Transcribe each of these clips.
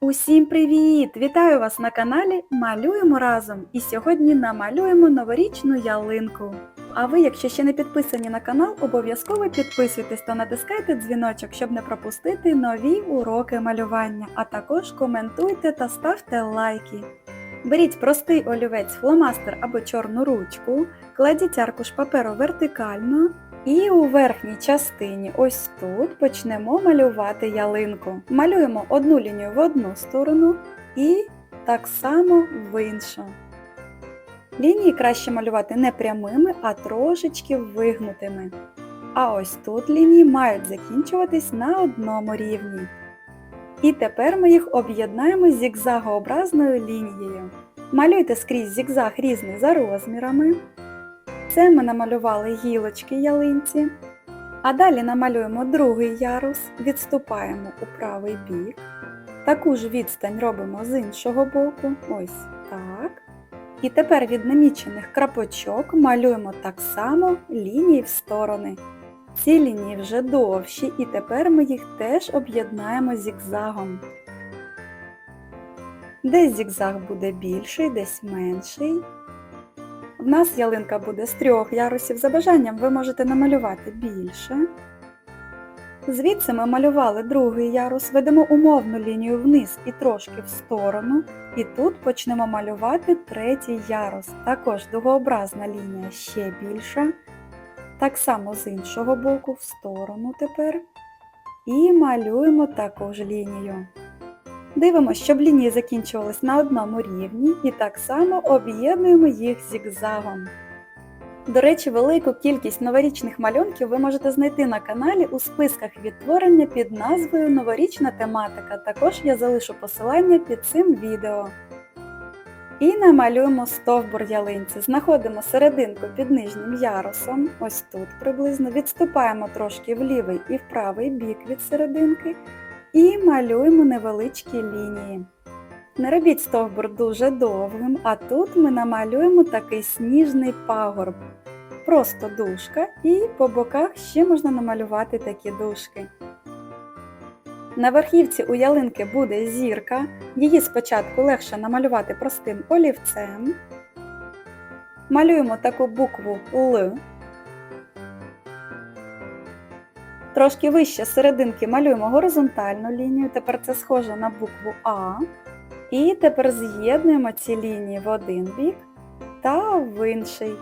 Усім привіт! Вітаю вас на каналі Малюємо разом! І сьогодні намалюємо новорічну ялинку. А ви, якщо ще не підписані на канал, обов'язково підписуйтесь та натискайте дзвіночок, щоб не пропустити нові уроки малювання, а також коментуйте та ставте лайки. Беріть простий олівець, фломастер або чорну ручку, кладіть аркуш паперу вертикально і у верхній частині, ось тут, почнемо малювати ялинку. Малюємо одну лінію в одну сторону і так само в іншу. Лінії краще малювати не прямими, а трошечки вигнутими. А ось тут лінії мають закінчуватись на одному рівні. І тепер ми їх об'єднаємо зігзагообразною лінією. Малюйте скрізь зігзаг різний за розмірами. Це ми намалювали гілочки ялинці. А далі намалюємо другий ярус, відступаємо у правий бік. Таку ж відстань робимо з іншого боку. Ось так. І тепер від намічених крапочок малюємо так само лінії в сторони. Ці лінії вже довші, і тепер ми їх теж об'єднаємо зігзагом. Десь зігзаг буде більший, десь менший. В нас ялинка буде з трьох ярусів. За бажанням ви можете намалювати більше. Звідси ми малювали другий ярус, ведемо умовну лінію вниз і трошки в сторону. І тут почнемо малювати третій ярус. Також дугообразна лінія ще більша. Так само з іншого боку, в сторону тепер. І малюємо також лінію. Дивимося, щоб лінії закінчувались на одному рівні і так само об'єднуємо їх зігзагом. До речі, велику кількість новорічних малюнків ви можете знайти на каналі у списках відтворення під назвою Новорічна тематика. Також я залишу посилання під цим відео. І намалюємо стовбур ялинці. Знаходимо серединку під нижнім ярусом, ось тут приблизно, відступаємо трошки в лівий і в правий бік від серединки і малюємо невеличкі лінії. Не робіть стовбур дуже довгим, а тут ми намалюємо такий сніжний пагорб. Просто дужка і по боках ще можна намалювати такі дужки. На верхівці у ялинки буде зірка, її спочатку легше намалювати простим олівцем. Малюємо таку букву Л. Трошки вище серединки малюємо горизонтальну лінію, тепер це схоже на букву А. І тепер з'єднуємо ці лінії в один бік та в інший.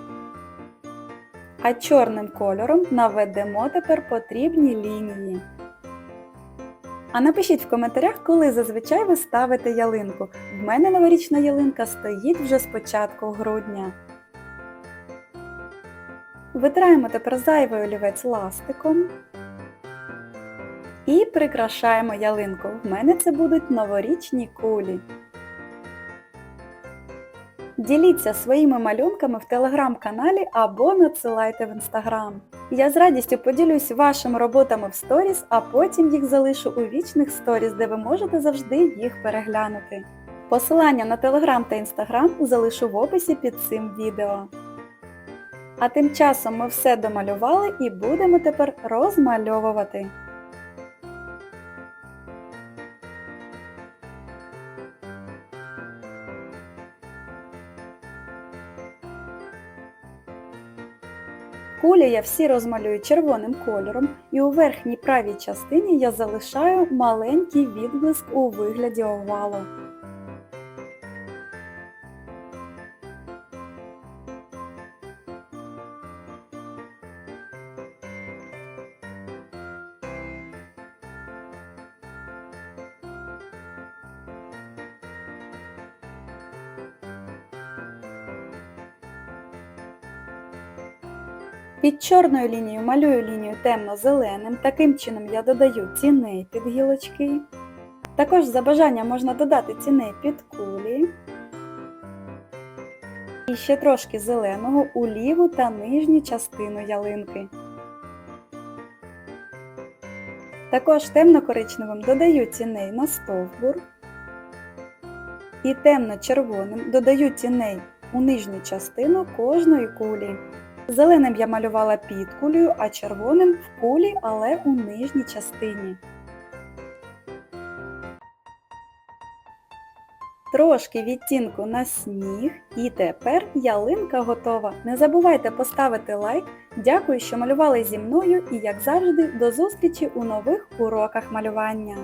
А чорним кольором наведемо тепер потрібні лінії. А напишіть в коментарях, коли зазвичай ви ставите ялинку. В мене новорічна ялинка стоїть вже з початку грудня. Витираємо тепер зайвий олівець ластиком. І прикрашаємо ялинку. В мене це будуть новорічні кулі. Діліться своїми малюнками в телеграм-каналі або надсилайте в інстаграм. Я з радістю поділюсь вашими роботами в сторіс, а потім їх залишу у вічних сторіс, де ви можете завжди їх переглянути. Посилання на телеграм та інстаграм залишу в описі під цим відео. А тим часом ми все домалювали і будемо тепер розмальовувати. Кулі я всі розмалюю червоним кольором і у верхній правій частині я залишаю маленький відблиск у вигляді овалу. Під чорною лінією малюю лінію темно-зеленим, таким чином я додаю ціней під гілочки. Також за бажанням можна додати ціней під кулі. І ще трошки зеленого у ліву та нижню частину ялинки. Також темно-коричневим додаю ціней на стовбур. І темно-червоним додаю ціней у нижню частину кожної кулі. Зеленим я малювала під кулею, а червоним в кулі, але у нижній частині. трошки відтінку на сніг, і тепер ялинка готова. Не забувайте поставити лайк. Дякую, що малювали зі мною і, як завжди, до зустрічі у нових уроках малювання.